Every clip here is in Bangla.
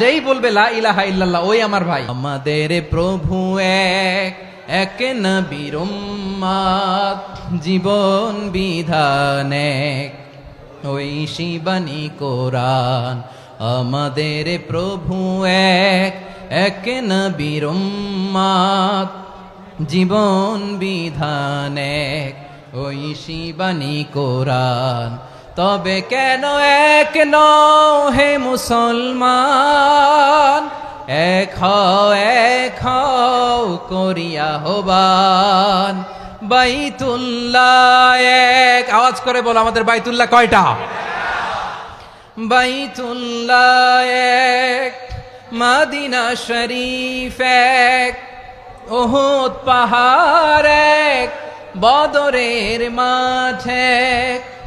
যেই বলবে লা ইলাহা ইল্লাল্লাহ ওই আমার ভাই। আমাদের প্রভু এক এক উম্মাত, জীবন বিধান এক। ওই শিবানী কোরআন আমাদের প্রভু এক এক উম্মাত, জীবন বিধান এক। ওই শিবানী কোরআন তবে কেন এক নও হে মুসলমান? এক এক করিয়া হবান। বাইতুল্লাহ এক। আওয়াজ করে বলো আমাদের বাইতুল্লাহ কয়টা? বাইতুল্লাহ এক। মাদিনা শরীফ এক। ওহুদ পাহাড় এক। বদরের মাঠে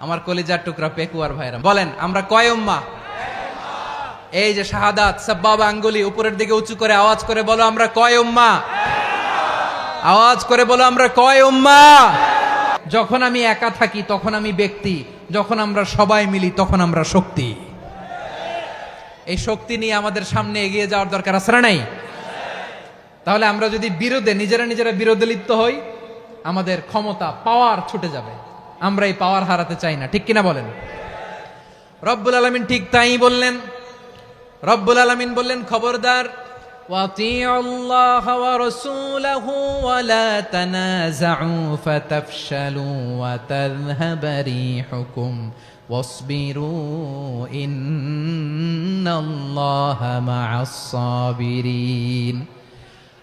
আমার কলিজার টুকরা পেকুয়ার ভাইরা বলেন, আমরা কয় উম্মা? এই যে শাহাদাত, সাব্বাব আঙ্গুলি উপরের দিকে উঁচু করে আওয়াজ করে বলো আমরা কয় উম্মা? আওয়াজ করে বলো আমরা কয় উম্মা? যখন আমি একা থাকি, তখন আমি ব্যক্তি। যখন আমরা সবাই মিলি, তখন আমরা শক্তি। এই শক্তি নিয়ে আমাদের সামনে এগিয়ে যাওয়ার দরকার আছে না নাই? তাহলে আমরা যদি বিরোধে, নিজেরা নিজেরা বিরোধে লিপ্ত হই, আমাদের ক্ষমতা পাওয়ার ছুটে যাবে। আমরা এই পাওয়ার হারাতে চাই না ঠিক কিনা বলেন রব্বুল আলমিন ঠিক তাই বললেন রব্বুল আলমিন বললেন খবরদার وَأَطِيعُوا اللَّهَ وَرَسُولَهُ وَلَا تَنَازَعُوا فَتَفْشَلُوا وَتَذْهَبَ رِيحُكُمْ وَاصْبِرُوا إِنَّ اللَّهَ مَعَ الصَّابِرِينَ